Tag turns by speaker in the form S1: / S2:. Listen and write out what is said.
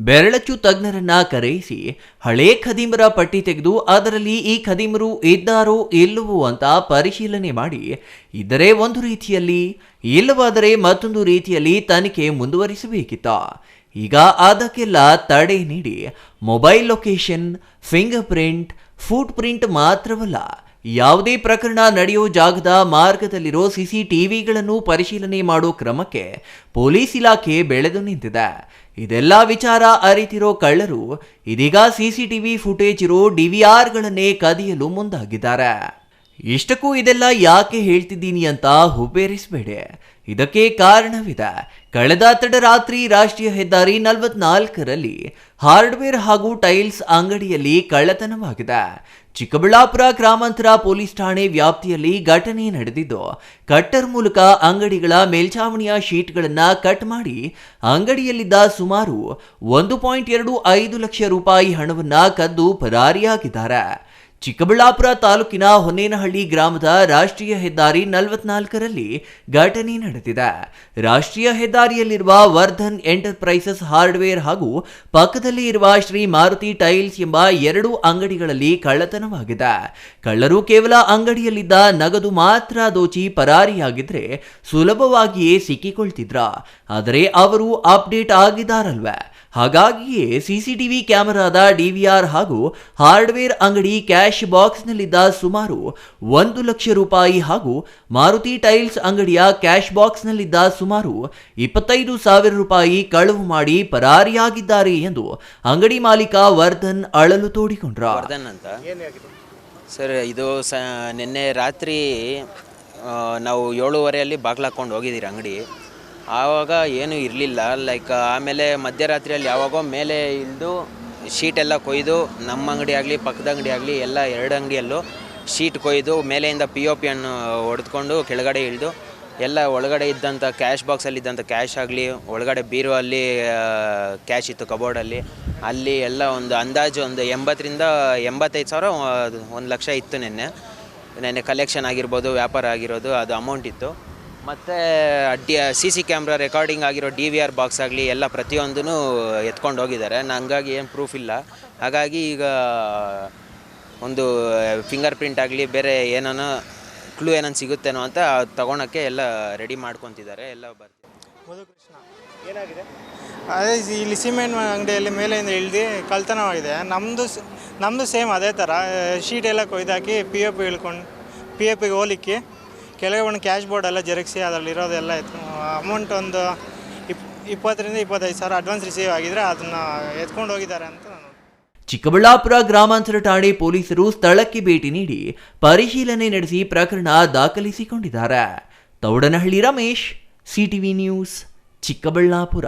S1: ಬೆರಳಚ್ಚು ತಜ್ಞರನ್ನ ಕರೆಯಿಸಿ, ಹಳೆ ಖದೀಮರ ಪಟ್ಟಿ ತೆಗೆದು ಅದರಲ್ಲಿ ಈ ಖದೀಮರು ಇದ್ದಾರೋ ಇಲ್ಲವೋ ಅಂತ ಪರಿಶೀಲನೆ ಮಾಡಿ ಇದ್ದರೆ ಒಂದು ರೀತಿಯಲ್ಲಿ, ಇಲ್ಲವಾದರೆ ಮತ್ತೊಂದು ರೀತಿಯಲ್ಲಿ ತನಿಖೆ ಮುಂದುವರಿಸಬೇಕಿತ್ತ. ಈಗ ಅದಕ್ಕೆಲ್ಲ ತಡೆ ನೀಡಿ, mobile location, finger print foot print ಮಾತ್ರವಲ್ಲ ಯಾವುದೇ ಪ್ರಕರಣ ನಡೆಯೋ ಜಾಗದ ಮಾರ್ಗದಲ್ಲಿರೋ ಸಿಸಿ ಟಿವಿಗಳನ್ನು ಪರಿಶೀಲನೆ ಮಾಡೋ ಕ್ರಮಕ್ಕೆ ಪೊಲೀಸ್ ಇಲಾಖೆ ಬೆಳೆದು ನಿಂತಿದೆ. ಇದೆಲ್ಲ ವಿಚಾರ ಅರಿತಿರೋ ಕಳ್ಳರು ಇದೀಗ ಸಿಸಿಟಿವಿ ಫುಟೇಜ್ ಇರೋ ಡಿವಿಆರ್ಗಳನ್ನೇ ಕದಿಯಲು ಮುಂದಾಗಿದ್ದಾರೆ. ಇಷ್ಟಕ್ಕೂ ಇದೆಲ್ಲ ಯಾಕೆ ಹೇಳ್ತಿದ್ದೀನಿ ಅಂತ ಹುಬ್ಬೇರಿಸಬೇಡಿ. ಇದಕ್ಕೆ ಕಾರಣವಿದೆ. ಕಳೆದ ತಡರಾತ್ರಿ ರಾಷ್ಟ್ರೀಯ ಹೆದ್ದಾರಿ ನಲವತ್ನಾಲ್ಕರಲ್ಲಿ ಹಾರ್ಡ್ವೇರ್ ಹಾಗೂ ಟೈಲ್ಸ್ ಅಂಗಡಿಯಲ್ಲಿ ಕಳ್ಳತನವಾಗಿದೆ. ಚಿಕ್ಕಬಳ್ಳಾಪುರ ಗ್ರಾಮಾಂತರ ಪೊಲೀಸ್ ಠಾಣೆ ವ್ಯಾಪ್ತಿಯಲ್ಲಿ ಘಟನೆ ನಡೆದಿದ್ದು, ಕಟ್ಟರ್ ಮೂಲಕ ಅಂಗಡಿಗಳ ಮೇಲ್ಛಾವಣಿಯ ಶೀಟ್ಗಳನ್ನು ಕಟ್ ಮಾಡಿ ಅಂಗಡಿಯಲ್ಲಿದ್ದ ಸುಮಾರು ಒಂದು ಪಾಯಿಂಟ್ ಎರಡು ಐದು ಲಕ್ಷ ರೂಪಾಯಿ ಹಣವನ್ನು ಕದ್ದು ಪರಾರಿಯಾಗಿದ್ದಾರೆ. ಚಿಕ್ಕಬಳ್ಳಾಪುರ ತಾಲೂಕಿನ ಹೊನ್ನೇನಹಳ್ಳಿ ಗ್ರಾಮದ ರಾಷ್ಟ್ರೀಯ ಹೆದ್ದಾರಿ ನಲವತ್ನಾಲ್ಕರಲ್ಲಿ ಘಟನೆ ನಡೆದಿದೆ. ರಾಷ್ಟ್ರೀಯ ಹೆದ್ದಾರಿಯಲ್ಲಿರುವ ವರ್ಧನ್ ಎಂಟರ್ಪ್ರೈಸಸ್ ಹಾರ್ಡ್ವೇರ್ ಹಾಗೂ ಪಕ್ಕದಲ್ಲಿ ಇರುವ ಶ್ರೀ ಮಾರುತಿ ಟೈಲ್ಸ್ ಎಂಬ ಎರಡು ಅಂಗಡಿಗಳಲ್ಲಿ ಕಳ್ಳತನವಾಗಿದೆ. ಕಳ್ಳರು ಕೇವಲ ಅಂಗಡಿಯಲ್ಲಿದ್ದ ನಗದು ಮಾತ್ರ ದೋಚಿ ಪರಾರಿಯಾಗಿದ್ರೆ ಸುಲಭವಾಗಿಯೇ ಸಿಕ್ಕಿಕೊಳ್ತಿದ್ರ. ಆದರೆ ಅವರು ಅಪ್ಡೇಟ್ ಆಗಿದ್ದಾರಲ್ವೇ? ಹಾಗಾಗಿಯೇ ಸಿಸಿಟಿವಿ ಕ್ಯಾಮೆರಾದ ಡಿವಿಆರ್ ಹಾಗೂ ಹಾರ್ಡ್ವೇರ್ ಅಂಗಡಿ ಕ್ಯಾಶ್ ಬಾಕ್ಸ್ನಲ್ಲಿದ್ದ ಸುಮಾರು ಒಂದು ಲಕ್ಷ ರೂಪಾಯಿ ಹಾಗೂ ಮಾರುತಿ ಟೈಲ್ಸ್ ಅಂಗಡಿಯ ಕ್ಯಾಶ್ ಬಾಕ್ಸ್ನಲ್ಲಿದ್ದ ಸುಮಾರು ಇಪ್ಪತ್ತೈದು ಸಾವಿರ ರೂಪಾಯಿ ಕಳವು ಮಾಡಿ ಪರಾರಿಯಾಗಿದ್ದಾರೆ ಎಂದು ಅಂಗಡಿ ಮಾಲೀಕ ವರ್ಧನ್ ಅಳಲು ತೋಡಿಕೊಂಡ್ರ.
S2: ವರ್ಧನ್ ಅಂತ? ಸರ್ ಇದು ಸ ನಿನ್ನೆ ರಾತ್ರಿ ನಾವು ಏಳುವರೆಯಲ್ಲಿ ಬಾಗ್ಲಾಕೊಂಡು ಹಾಕ್ಕೊಂಡು ಹೋಗಿದ್ದೀರಿ ಅಂಗಡಿ. ಆವಾಗ ಏನೂ ಇರಲಿಲ್ಲ. ಲೈಕ್ ಆಮೇಲೆ ಮಧ್ಯರಾತ್ರಿಯಲ್ಲಿ ಯಾವಾಗೋ ಮೇಲೆ ಇಳಿದು ಶೀಟ್ ಎಲ್ಲ ಕೊಯ್ದು, ನಮ್ಮ ಅಂಗಡಿ ಆಗಲಿ, ಪಕ್ಕದ ಅಂಗಡಿ ಆಗಲಿ, ಎಲ್ಲ ಎರಡು ಅಂಗಡಿಯಲ್ಲೂ ಶೀಟ್ ಕೊಯ್ದು, ಮೇಲೆಯಿಂದ ಪಿ ಒ ಪಿಯನ್ನು ಹೊಡೆದುಕೊಂಡು ಕೆಳಗಡೆ ಇಳಿದು, ಎಲ್ಲ ಒಳಗಡೆ ಇದ್ದಂಥ ಕ್ಯಾಶ್ ಬಾಕ್ಸಲ್ಲಿ ಇದ್ದಂಥ ಕ್ಯಾಶ್ ಆಗಲಿ, ಒಳಗಡೆ ಬೀರು ಅಲ್ಲಿ ಕ್ಯಾಶ್ ಇತ್ತು ಕಬೋರ್ಡಲ್ಲಿ ಅಲ್ಲಿ ಎಲ್ಲ ಒಂದು ಅಂದಾಜು ಒಂದು ಎಂಬತ್ತರಿಂದ ಎಂಬತ್ತೈದು ಸಾವಿರ ಒಂದು ಲಕ್ಷ ಇತ್ತು ನಿನ್ನೆ. ನೆನ್ನೆ ಕಲೆಕ್ಷನ್ ಆಗಿರ್ಬೋದು, ವ್ಯಾಪಾರ ಆಗಿರೋದು, ಅದು ಅಮೌಂಟ್ ಇತ್ತು. ಮತ್ತು D C C camera recording ಆಗಿರೋ ಡಿ ವಿ ಆರ್ ಬಾಕ್ಸ್ ಆಗಲಿ, ಎಲ್ಲ ಪ್ರತಿಯೊಂದೂ ಎತ್ಕೊಂಡು ಹೋಗಿದ್ದಾರೆ. ಹಂಗಾಗಿ ಏನು ಪ್ರೂಫ್ ಇಲ್ಲ. ಹಾಗಾಗಿ ಈಗ ಒಂದು ಫಿಂಗರ್ ಪ್ರಿಂಟ್ ಆಗಲಿ, ಬೇರೆ ಏನಾನ ಕ್ಲೂ ಏನಾನ ಸಿಗುತ್ತೇನೋ ಅಂತ ತೊಗೊಳಕ್ಕೆ ಎಲ್ಲ ರೆಡಿ ಮಾಡ್ಕೊತಿದ್ದಾರೆ. ಎಲ್ಲ ಬರ್ತೀವಿ.
S3: ಏನಾಗಿದೆ? ಅದೇ ಇಲ್ಲಿ ಸಿಮೆಂಟ್ ಅಂಗಡಿಯಲ್ಲಿ ಮೇಲೆಯಿಂದ ಇಳಿದು ಕಳ್ತನವಾಗಿದೆ. ನಮ್ಮದು ನಮ್ಮದು ಸೇಮ್ ಅದೇ ಥರ ಶೀಟ್ ಎಲ್ಲ ಕೊಯ್ದಾಕಿ ಪಿ ಎಫ್ ಇಳ್ಕೊಂಡು ಪಿ ಎಫ್ ಪಿಗೆ ಕೆಳಗೆ ಒಂದು ಕ್ಯಾಶ್ ಬೋರ್ಡ್ ಎಲ್ಲ ಜೆರಕ್ಸಿ ಅದರಲ್ಲಿರೋದೆಲ್ಲ ಇತ್ತು ಅಮೌಂಟ್ ಒಂದು ಇಪ್, ಇಪ್ಪತ್ತರಿಂದ ಇಪ್ಪತ್ತೈದು ಸಾವಿರ ಅಡ್ವಾನ್ಸ್ ರಿಸೀವ್ ಆಗಿದ್ರೆ ಅದನ್ನು ಎತ್ಕೊಂಡು ಹೋಗಿದ್ದಾರೆ ಅಂತ ನಾನು
S1: ಚಿಕ್ಕಬಳ್ಳಾಪುರ ಗ್ರಾಮಾಂತರ ಠಾಣೆ ಪೊಲೀಸರು ಸ್ಥಳಕ್ಕೆ ಭೇಟಿ ನೀಡಿ ಪರಿಶೀಲನೆ ನಡೆಸಿ ಪ್ರಕರಣ ದಾಖಲಿಸಿಕೊಂಡಿದ್ದಾರೆ. Taudanahalli Ramesh CTV news, Chikkaballapura.